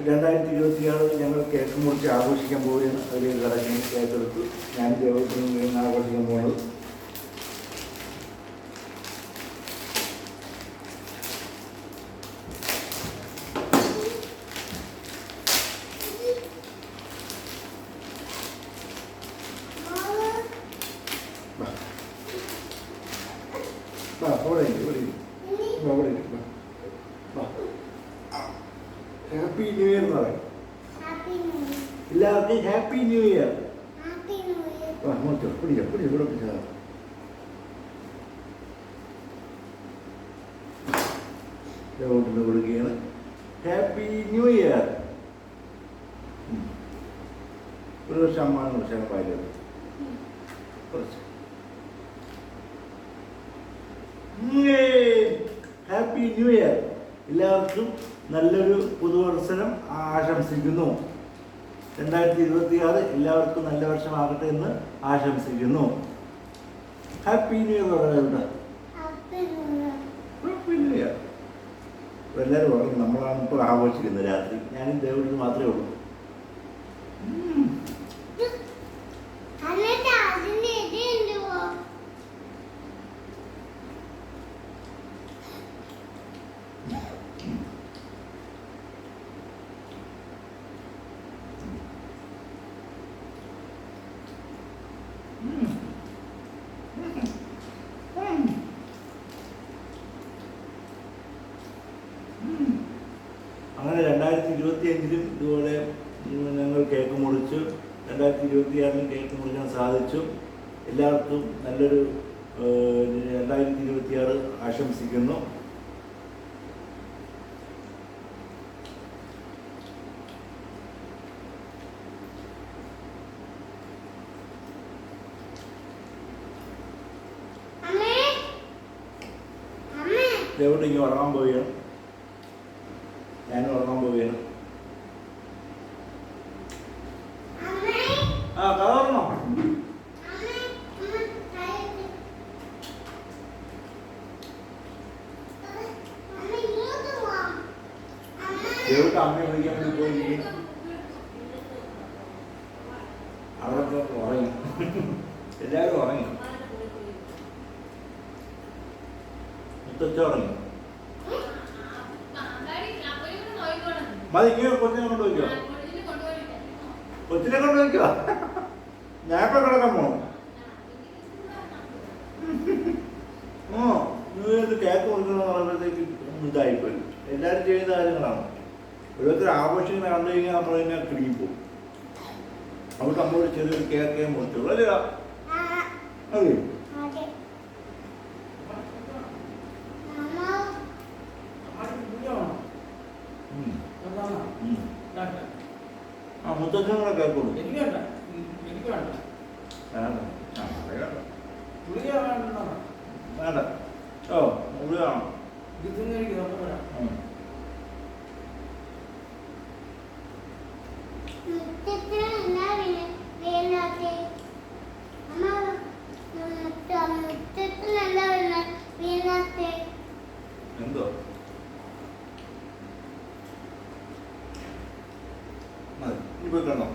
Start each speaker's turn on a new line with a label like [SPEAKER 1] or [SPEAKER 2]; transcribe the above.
[SPEAKER 1] രണ്ടായിരത്തി ഇരുപത്തിയാറ് ഞങ്ങൾ കേക്ക് മുറിച്ച് ആഘോഷിക്കാൻ പോവുകയാണ്. അതിൽ ഘടകം ഏറ്റെടുത്തു. ഞാൻ ദേവസ്വം ആഘോഷിക്കാൻ പോകുന്നത്. വാ, അവിടെ ഇരിക്ക്, ഇവിടെ ഹാപ്പി ന്യൂ ഇയർ എന്ന് പറയും. എല്ലാവർക്കും ഹാപ്പി ന്യൂ ഇയർ അങ്ങോട്ട് പിടിക്കാം പിടിക്കാം ഇവിടെ പിടിച്ചാൽ കൊടുക്കുകയാണ് ഹാപ്പി ന്യൂ ഇയർ ഒരു വർഷം അമ്മാണ് വർഷം കുറച്ച്. ഹാപ്പി ന്യൂ ഇയർ എല്ലാവർക്കും നല്ലൊരു പുതുവത്സരം ആശംസിക്കുന്നു. രണ്ടായിരത്തി ഇരുപത്തി ആറ് എല്ലാവർക്കും നല്ല വർഷമാകട്ടെ എന്ന് ആശംസിക്കുന്നു. ഹാപ്പി ന്യൂ ഇയർ പറയുന്നത് ഹാപ്പി ന്യൂ ഇയർ എല്ലാവരും പറഞ്ഞു നമ്മളാണ് ഇപ്പോൾ ആഘോഷിക്കുന്നത് രാത്രി. ഞാനും ദേവന് മാത്രമേ ഉള്ളൂ. അങ്ങനെ രണ്ടായിരത്തി ഇരുപത്തി അഞ്ചിലും ഇതുപോലെ ഞങ്ങൾ കേക്ക് മുറിച്ചു. രണ്ടായിരത്തി ഇരുപത്തി ആറിലും കേക്ക് മുറിക്കാൻ സാധിച്ചു. എല്ലാവർക്കും നല്ലൊരു രണ്ടായിരത്തി ഇരുപത്തി ആറ് ആശംസിക്കുന്നു എവിടെ ഇങ്ങനെ ഉറങ്ങാൻ പോവുകയാണ് ഞാനും ഉറങ്ങാൻ പോവുകയാണ് ആ കഥ ദേവട്ട് അമ്മയെ വിളിക്കാൻ വേണ്ടി പോയി അവിടെ ഉറങ്ങി. എല്ലാവരും ഉറങ്ങി. മുത്തച്ഛ മതി ഇങ്ങനെ കൊച്ചിനെ കൊണ്ടുപോയിക്കോ കൊച്ചിനെ കൊണ്ടുപോയിക്കോ ഞാൻ ഇപ്പൊ കിടക്കാൻ പോണം? കേക്ക് കൊടുക്കണമെന്ന് പറയുമ്പോഴത്തേക്ക് ഇതായിപ്പോയി. എല്ലാവരും ചെയ്യുന്ന കാര്യങ്ങളാണ്. ഓരോരുത്തർ ആഘോഷിക്കുന്ന കണ്ടു കഴിഞ്ഞാൽ നമ്മൾ തന്നെ കിടുങ്ങി പോകും. അവിടെ നമ്മൾ ചെറിയൊരു കേക്കേ മുറിച്ചുള്ളൂ. അല്ലേ. ആ മുത്തച്ഛനും കൂടെ കേക്ക്
[SPEAKER 2] എനിക്ക് വേണ്ട.
[SPEAKER 1] ഓ ഉള്ളിലാണോ മതി ഇനി പോയി കണ്ടോ